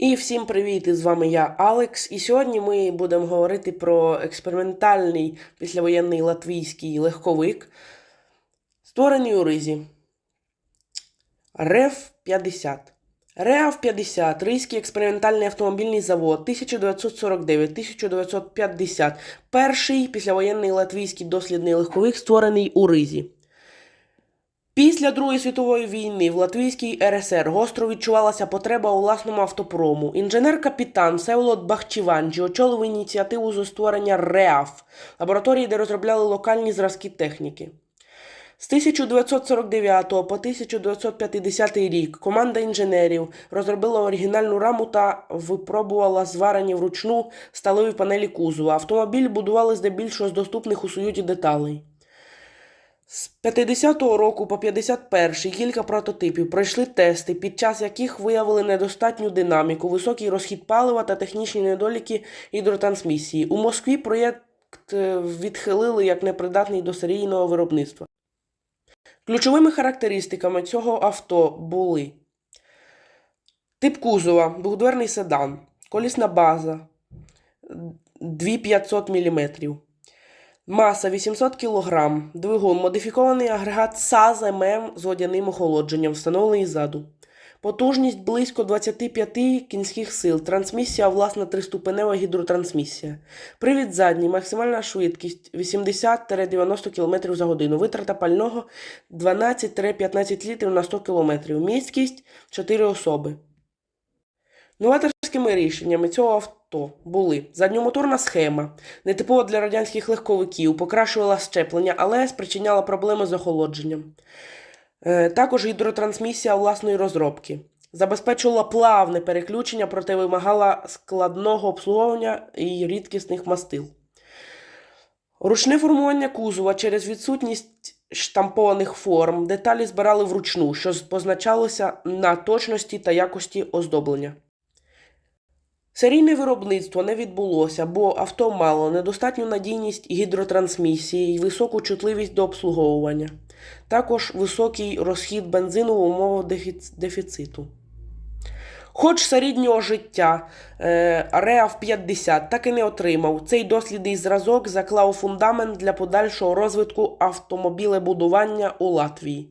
І всім привіт! З вами я, Алекс. І сьогодні ми будемо говорити про експериментальний післявоєнний латвійський легковик, створений у Ризі. РЕФ 50. РЕАВ 50 Ризький експериментальний автомобільний завод 1949-1950. Перший післявоєнний латвійський дослідний легковик, створений у Ризі. Після Другої світової війни в Латвійській РСР гостро відчувалася потреба у власному автопрому. Інженер-капітан Севолод Бахчіванджі очолив ініціативу зі створення РЕАФ лабораторії, де розробляли локальні зразки техніки. З 1949 по 1950 рік команда інженерів розробила оригінальну раму та випробувала зварені вручну сталеві панелі кузова. Автомобіль будували здебільшого з доступних у Союзі деталей. З 50-го року по 51-й кілька прототипів пройшли тести, під час яких виявили недостатню динаміку, високий розхід палива та технічні недоліки гідротрансмісії. У Москві проєкт е, відхилили як непридатний до серійного виробництва. Ключовими характеристиками цього авто були тип кузова, двохдверний седан, колісна база 2500 мм. Маса 800 кг, двигун, модифікований агрегат САЗ ММ з водяним охолодженням, встановлений ззаду. Потужність близько 25 кінських сил, трансмісія власна триступенева гідротрансмісія. Привід задній, максимальна швидкість 80-90 км за годину. Витрата пального 12-15 літрів на 100 км. Місткість 4 особи. Новаторськими рішеннями цього авто були задньомоторна схема, нетипова для радянських легковиків, покращувала щеплення, але спричиняла проблеми з охолодженням. Е, Також гідротрансмісія власної розробки. Забезпечувала плавне переключення, проте вимагала складного обслуговування і рідкісних мастил. Ручне формування кузова через відсутність штампованих форм деталі збирали вручну, що позначалося на точності та якості оздоблення. Серійне виробництво не відбулося, бо авто мало недостатню надійність гідротрансмісії і високу чутливість до обслуговування, також високий розхід бензину в умовах дефіциту. Хоч середнього життя е, РЕАВ 50 так і не отримав, цей дослідний зразок заклав фундамент для подальшого розвитку автомобілебудування у Латвії.